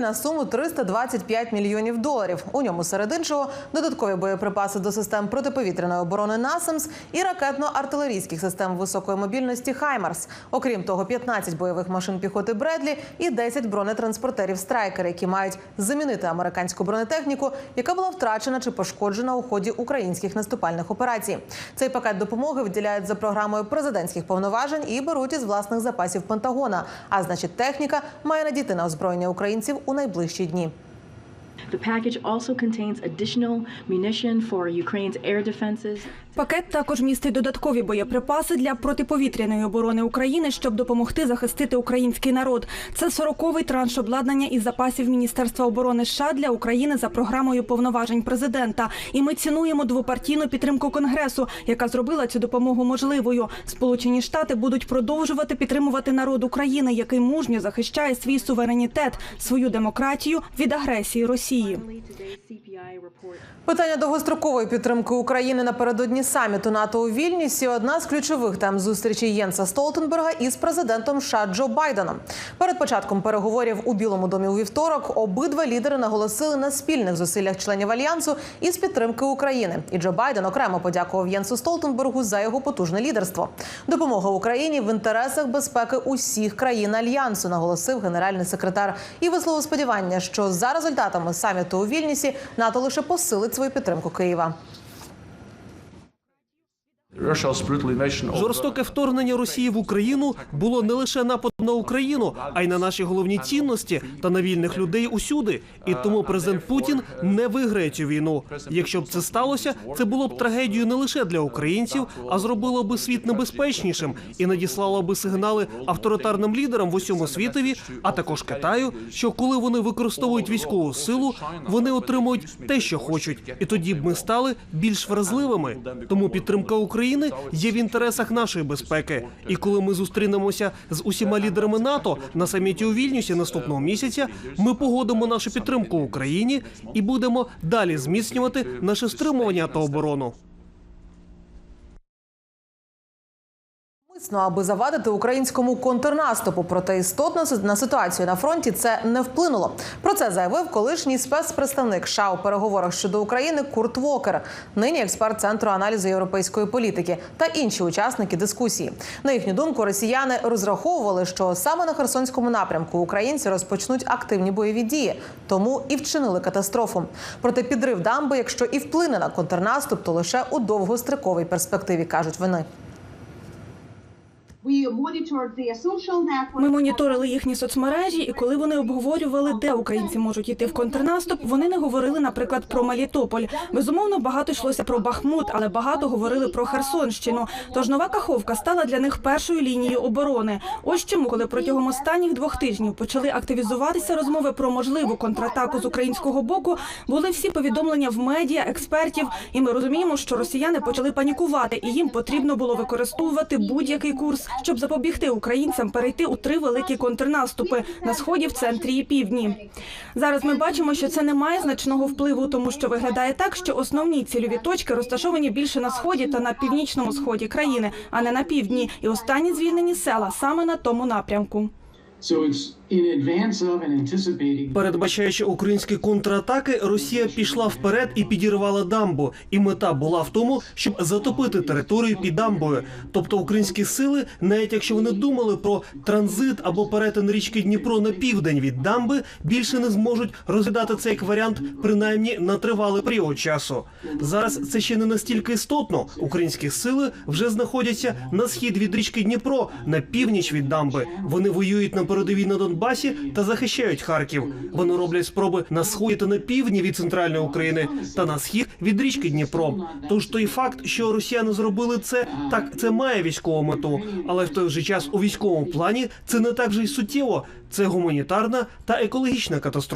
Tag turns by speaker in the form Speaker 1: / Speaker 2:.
Speaker 1: на суму 325 мільйонів доларів. У ньому серед іншого додаткові боєприпаси до систем протиповітряної оборони «Насамс» і ракетно-артилерійських систем високої мобільності «Хаймарс». Окрім того, 15 бойових машин піхоти «Бредлі» і 10 бронетранспортерів «Страйкер», які мають замінити американську бронетехніку, яка була втрачена чи пошкоджена у ході українських наступальних операцій. Цей пакет допомоги виділяють за програмою президентських повноважень і беруть із власних запасів Пентагона. А значить, техніка має надійти на озброєння українців у найближчі дні.
Speaker 2: Пакет також містить додаткові боєприпаси для протиповітряної оборони України, щоб допомогти захистити український народ. Це 40-й транш обладнання із запасів Міністерства оборони США для України за програмою повноважень президента. І ми цінуємо двопартійну підтримку Конгресу, яка зробила цю допомогу можливою. Сполучені Штати будуть продовжувати підтримувати народ України, який мужньо захищає свій суверенітет, свою демократію від агресії Росії.
Speaker 3: CPI
Speaker 1: Питання довгострокової підтримки України напередодні саміту НАТО у Вільнюсі одна з ключових тем зустрічі Єнса Столтенберга із президентом США Джо Байденом. Перед початком переговорів у Білому домі у вівторок обидва лідери наголосили на спільних зусиллях членів альянсу із підтримки України. І Джо Байден окремо подякував Єнсу Столтенбергу за його потужне лідерство. Допомога Україні в інтересах безпеки усіх країн альянсу, наголосив генеральний секретар і висловив сподівання, що за результатами саміту у Вільнісі НАТО лише посилить свою підтримку Києва.
Speaker 4: Жорстоке вторгнення Росії в Україну було не лише нападом на Україну, а й на наші головні цінності та на вільних людей усюди. І тому президент Путін не виграє цю війну. Якщо б це сталося, це було б трагедією не лише для українців, а зробило би світ небезпечнішим і надіслало би сигнали авторитарним лідерам в усьому світові, а також Китаю, що коли вони використовують військову силу, вони отримують те, що хочуть, і тоді б ми стали більш вразливими. Тому підтримка України є в інтересах нашої безпеки. І коли ми зустрінемося з усіма лідерами НАТО на саміті у Вільнюсі наступного місяця, ми погодимо нашу підтримку Україні і будемо далі зміцнювати наше стримування та оборону.
Speaker 1: Аби завадити українському контрнаступу, проте істотно на ситуацію на фронті це не вплинуло. Про це заявив колишній спецпредставник США у переговорах щодо України Курт Вокер, нині експерт центру аналізу європейської політики та інші учасники дискусії. На їхню думку, росіяни розраховували, що саме на Херсонському напрямку українці розпочнуть активні бойові дії, тому і вчинили катастрофу. Проте підрив дамби, якщо і вплине на контрнаступ, то лише у довгостроковій перспективі кажуть вони.
Speaker 2: Ми моніторили їхні соцмережі, і коли вони обговорювали, де українці можуть йти в контрнаступ, вони не говорили, наприклад, про Мелітополь. Безумовно, багато йшлося про Бахмут, але багато говорили про Херсонщину. Тож нова Каховка стала для них першою лінією оборони. Ось чому, коли протягом останніх двох тижнів почали активізуватися розмови про можливу контратаку з українського боку, були всі повідомлення в медіа, експертів, і ми розуміємо, що росіяни почали панікувати, і їм потрібно було використовувати будь-який курс, щоб запобігти українцям перейти у три великі контрнаступи на сході, в центрі і півдні. Зараз ми бачимо, що це не має значного впливу, тому що виглядає так, що основні цільові точки розташовані більше на сході та на північному сході країни, а не на півдні. І останні звільнені села саме на тому напрямку.
Speaker 4: Передбачаючи українські контратаки, Росія пішла вперед і підірвала дамбу. І мета була в тому, щоб затопити територію під дамбою. Тобто українські сили, навіть якщо вони думали про транзит або перетин річки Дніпро на південь від дамби, більше не зможуть розглядати це як варіант, принаймні на тривалий період часу. Зараз це ще не настільки істотно. Українські сили вже знаходяться на схід від річки Дніпро, на північ від дамби. Вони воюють на передовій на Донбасі та захищають Харків. Вони роблять спроби на сході та на півдні від центральної України та на схід від річки Дніпро. Тож той факт, що росіяни зробили це, так це має військову мету, але в той же час у військовому плані це не так же й суттєво. Це гуманітарна та екологічна катастрофа.